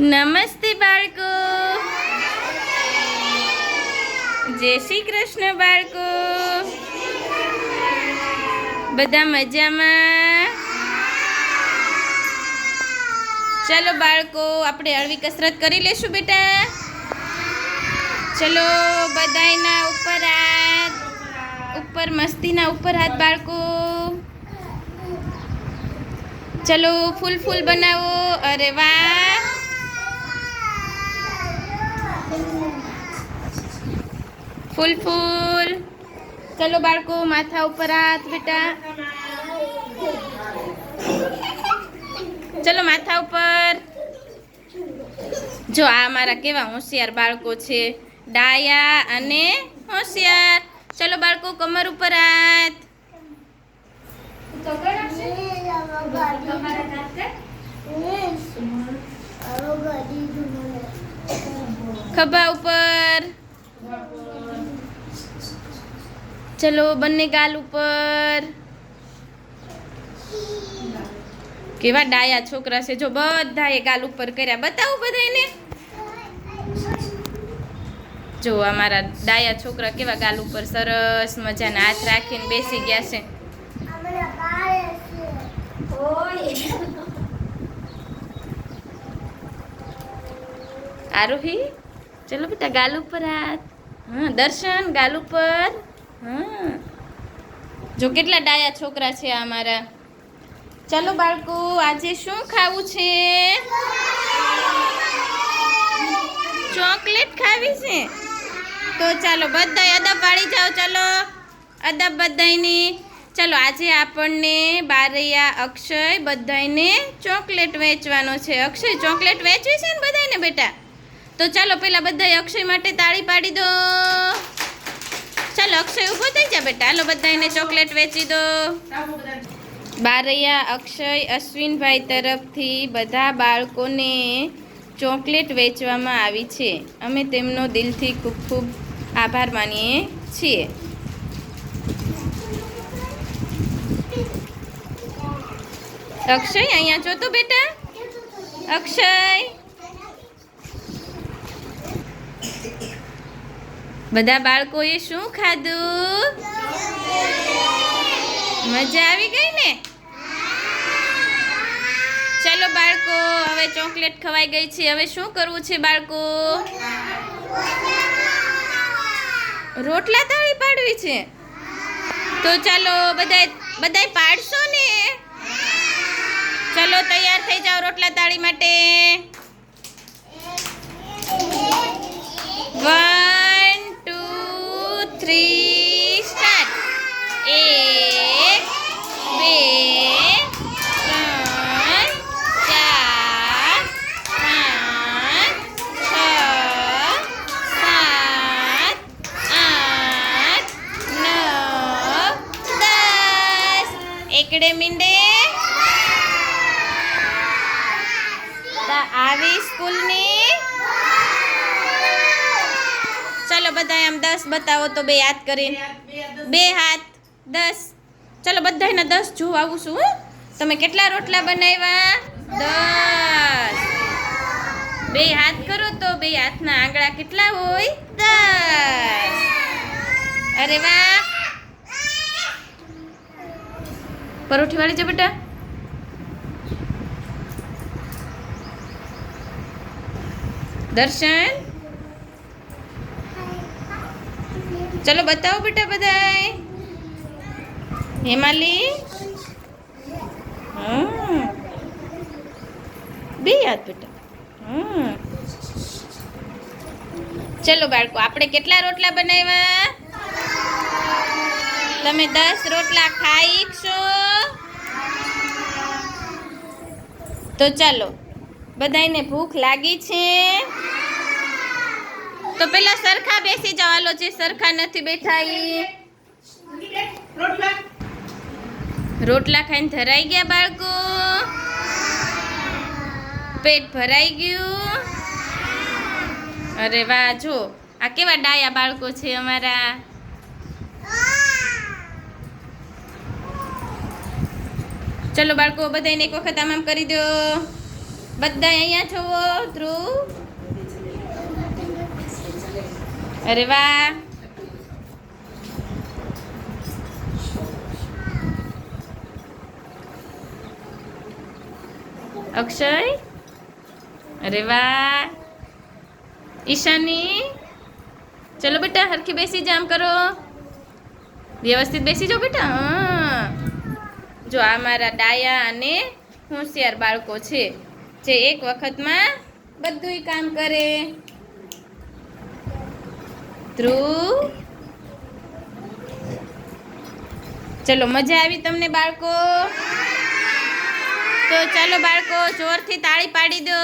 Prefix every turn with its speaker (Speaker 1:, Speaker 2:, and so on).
Speaker 1: નમસ્તે બાળકો. જય શ્રી કૃષ્ણ બાળકો. બધા મજામાં? ચલો બાળકો, આપણે હળવી કસરત કરી લેશું બેટા. ચલો, બધાયના ઉપર હાથ, ઉપર મસ્તીના ઉપર હાથ બાળકો. ચલો, ફૂલ ફૂલ બનાવો. અરે વાહ. ફૂલ ફૂલ. ચલો બાળકો, માથા ઉપર હાથ બેટા. ચલો માથા ઉપર. જો, આ મારા કેવા હોશિયાર બાળકો છે. ડાયા અને હોશિયાર. ચલો બાળકો, કમર ઉપર હાથ. ખભા ઉપર. ચલો, બંને ગાલ ઉપર. કેવા ડાયા છોકરા છે. જો બધાએ ગાલ ઉપર કર્યા. બતાવું બધાને જો, અમારા ડાયા છોકરા કેવા ગાલ ઉપર. સરસ મજાના હાથ રાખીને બેસી ગયા છે. આરોહી, ચલો બેટા, ગાલ ઉપર હાથ. હા, દર્શન, ગાલ ઉપર. હા. જો કેટલા ડાયા છોકરા છે અમારા ચાલો બાળકો, આજે શું ખાવું છે? ચોકલેટ ખાવી છે? તો ચાલો બધાય અદબ વાળી જાઓ, ચાલો. અદબ બધાયની. ચાલો, આજે આપણને બારૈયા અક્ષય બધાયને ચોકલેટ વેચવાનો છે. અક્ષય ચોકલેટ વેચવી છે ને બધાયને બેટા? તો ચાલો પેલા બધાય અક્ષય માટે તાળી પાડી દો. ચાલો અક્ષય ઊભો થઈ જા બેટા. હાલો બધાને ચોકલેટ વેચી દો. બારૈયા અક્ષય, અશ્વિનભાઈ તરફથી બધા બાળકોને ચોકલેટ વેચવામાં આવી છે. અમે તેમનો દિલથી ખૂબ ખૂબ આભાર માનીએ છીએ. અક્ષય, અહીંયા જોતો બેટા. અક્ષય. બધા બાળકોએ શું ખાધું? મજા આવી ગઈ ને? ચાલો બાળકો, હવે ચોકલેટ ખવાઈ ગઈ છે. હવે શું કરવું છે બાળકો? રોટલા તાળી પાડવી છે? તો ચાલો બધાય બધાય પાડશો ને? ચલો તૈયાર થઈ જાઓ રોટલા તાળી માટે. વન એકડે મીંડે? આવી સ્કૂલની? ચલો બધા આમ દસ બતાવો તો બે હાથ કરીને. બે હાથ, દસ. ચલો બધાને દસ જોવા છું તમે કેટલા રોટલા બનાવ્યા? દસ. બે હાથ કરો તો બે હાથના આંગળા કેટલા હોય? દસ. અરે વાહ! પરોઠી વાળી છે બેટા? દર્શન? ચલો બતાવો બેટા બધાય. હેમાલી? બે યાદ બેટા. ચલો બાળકો, આપણે કેટલા રોટલા બનાવ્યા? તમે દસ રોટલા ખાઈ છો. તો ચાલો, બધાયને ભૂખ લાગી છે? તો પેલા સરખા બેસી જાઓ હાલો જે સરખા નથી બેઠા રોટલા ખાઈને ધરાઈ ગયા બાળકો? પેટ ભરાઈ ગયું? અરે વાહ, જો, આ કેવા ડાયા બાળકો છે અમારા. ચલો બાળકો બધાને એક વખત આમ કરી દો. બધા અહીંયા છો? ધ્રુવ અરે વાહ. અક્ષય? અરે વાહ. ઈશાની? ચલો બેટા, હરખી બેસી જામ કરો. વ્યવસ્થિત બેસી જાઓ બેટા. હા જો આ મારા ડાયા અને હોશિયાર બાળકો છે, જે એક વખતમાં બધુંય કામ કરે. ધ્રુવ ચલો, મજા આવી તમને બાળકો? તો ચાલો બાળકો, જોરથી તાળી પાડી દો.